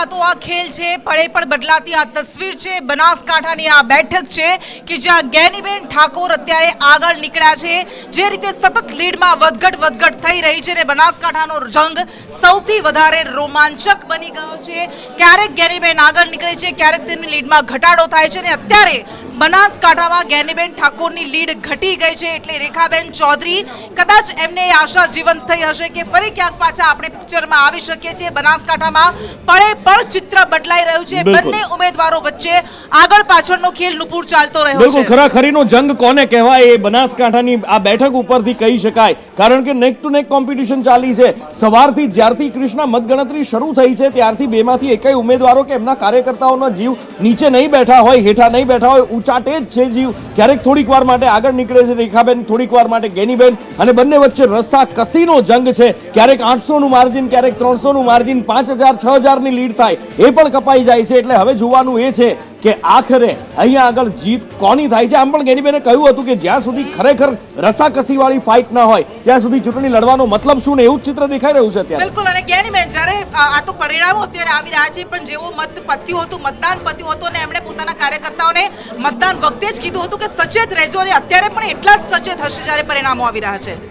બદલાતો આ ખેલ છે, પળે પણ બદલાતી આ તસવીર છે. બનાસકાંઠાની આ બેઠક છે કે જ્યાં ગેનીબેન ઠાકોર અત્યારે આગળ નીકળ્યા છે. જે રીતે સતત લીડમાં વધઘટ વધઘટ થઈ રહી છે ને બનાસકાંઠાનો જંગ સૌથી વધારે રોમાંચક બની ગયો છે. ક્યારેક ગેનીબેન આગળ નીકળે છે, ક્યારેક તેમની લીડમાં ઘટાડો થાય છે ને અત્યારે બનાસકાંઠામાં ગેનીબેન ઠાકોરની લીડ ઘટી ગઈ છે એટલે રેખાબેન ચૌધરી કદાચ એમને આશા જીવંત થઈ હશે કે ફરી ક્યાંક પાછા આપણે પિક્ચરમાં આવી શકીએ છીએ. બનાસકાંઠામાં પળે પળ ચિત્ર બદલાઈ રહ્યું છે. બંને ઉમેદવારો વચ્ચે આગળ પાછળનો ખેલ નુપુર ચાલતો રહ્યો બિલકુલ છે. ખરાખરીનો જંગ કોને કહેવાય એ બનાસકાંઠાની આ બેઠક ઉપરથી કહી શકાય. કારણ કે નેક ટુ નેક કોમ્પિટિશન ચાલી છે. સવારથી જ્યારથી કૃષ્ણ મતગણતરી શરૂ થઈ છે ત્યારથી બેમાંથી એકેય ઉમેદવારો કે એમના કાર્યકર્તાઓનો જીવ નીચે નહીં બેઠા હોય હેઠા નહીં બેઠા હોય ઊંચાટે જ છે જીવ. ક્યારેક થોડીક વાર માટે આગળ નીકળે છે રેખાબેન, થોડીક વાર માટે ગેનીબેન અને બંને વચ્ચે રસ્સા કસીનો જંગ છે. ક્યારેક આઠસોનું માર્જિન, ક્યારેક ત્રણસોનું માર્જિન, પાંચ હજાર, છ હજારની લીડ થાય. એ પણ કપાઈ જાય છે એટલે હવે જોવાનું એ છે કે આખરે અહીંયા આગળ જીત કોની થાય છે? આમ પણ ગેનીબેને કહ્યું હતું કે જ્યાં સુધી ખરેખર રસાકસીવાળી ફાઇટ ન હોય, ત્યાં સુધી ચૂંટણી લડવાનો મતલબ શું ને એવું ચિત્ર દેખાઈ રહ્યું છે અત્યારે. બિલકુલ, અને ગેનીબેન જ્યારે આ આ તો પરિણામો અત્યારે આવી રહ્યા છે, પણ જેવો મત પત્યું હતું, મતદાન પત્યું હતું અને એમણે પોતાના કાર્યકર્તાઓને મતદાન વખતે જ કીધું હતું કે સચેત રહેજો અને અત્યારે પણ એટલા જ સચેત હશે જ્યારે પરિણામો આવી રહ્યા છે.